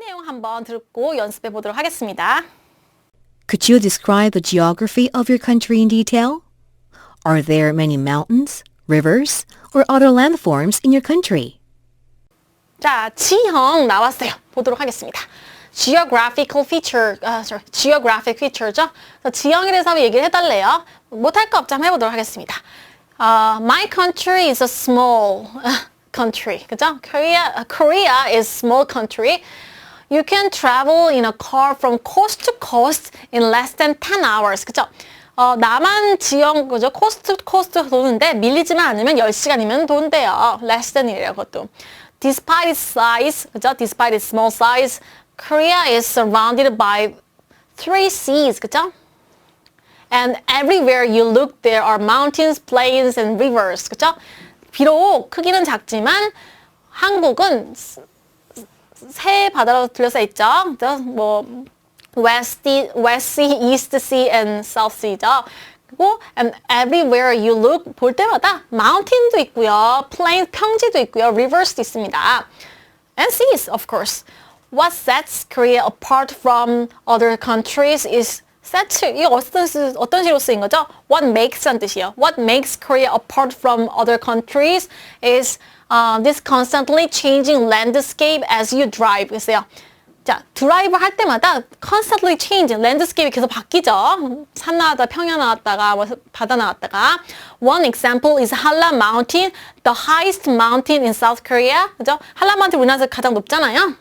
내용 한번 듣고 연습해 보도록 하겠습니다. Could you describe the geography of your country in detail? Are there many mountains, rivers, or other landforms in your country? 자, 지형 나왔어요. 보도록 하겠습니다. geographical feature, 아, sorry, geographic feature죠. 그래서 지형에 대해서 한번 얘기를 해달래요. 못할 거 없죠. 한번 해보도록 하겠습니다. 아, my country is a small country. 그죠? Korea, Korea is small country. You can travel in a car from coast to coast in less than 10 hours. 그죠? 어, 남한 지형, 그죠? 코스트 코스트 도는데 밀리지만 않으면 10시간이면 돈대요. less than이래요, 그것도. Despite its size, 그죠? Despite its small size, Korea is surrounded by three seas, 그죠? And everywhere you look, there are mountains, plains, and rivers, 그죠? 비록 크기는 작지만 한국은 세 바다로 둘러싸여 있죠. 그죠? 뭐 West, West Sea, East Sea, and South Sea죠. 그리고 and everywhere you look 볼 때마다 mountain도 있고요, plain 평지도 있고요, rivers도 있습니다. And seas, of course. What sets Korea apart from other countries is sets. 이 어떤 시, 어떤 식으로 쓰인 거죠? What makes란 뜻이에요. What makes Korea apart from other countries is uh, this constantly changing landscape as you drive. 그래서요. 자, 드라이브 할 때마다 constantly change, landscape이 계속 바뀌죠. 산 나왔다, 평야 나왔다가, 뭐 바다 나왔다가. One example is Halla Mountain, the highest mountain in South Korea. 그죠? 한라 마운틴 우리나라에서 가장 높잖아요.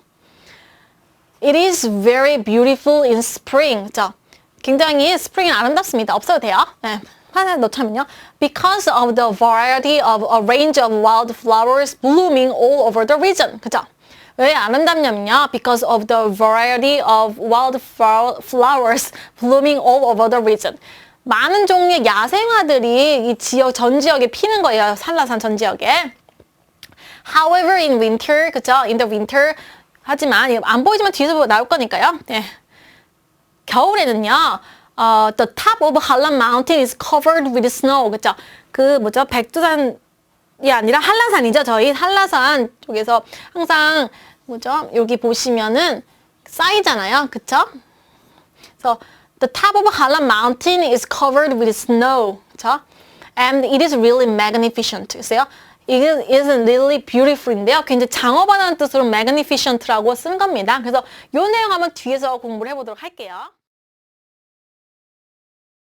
It is very beautiful in spring. 그죠? 굉장히 스프링은 아름답습니다. 없어도 돼요. 네. 화에 넣자면요. Because of the variety of a range of wildflowers blooming all over the region. 그죠? 왜 아름답냐면요. Because of the variety of wildflowers blooming all over the region. 많은 종류의 야생화들이 이 지역, 전 지역에 피는 거예요. 한라산 전 지역에. However, in winter, 그죠? In the winter. 하지만, 안 보이지만 뒤에서 나올 거니까요. 네. 겨울에는요, 어, the top of Hallan Mountain is covered with snow. 그죠? 그 뭐죠? 백두산이 아니라 한라산이죠. 저희 한라산 쪽에서 항상 뭐죠? 여기 보시면은 쌓이잖아요. 그쵸? 그래서 the top of Hallan Mountain is covered with snow. 그쵸? And it is really magnificent. 그래서요. It is really beautiful인데요. 굉장히 장어반하는 뜻으로 magnificent라고 쓴 겁니다. 그래서 이 내용 한번 뒤에서 공부를 해보도록 할게요.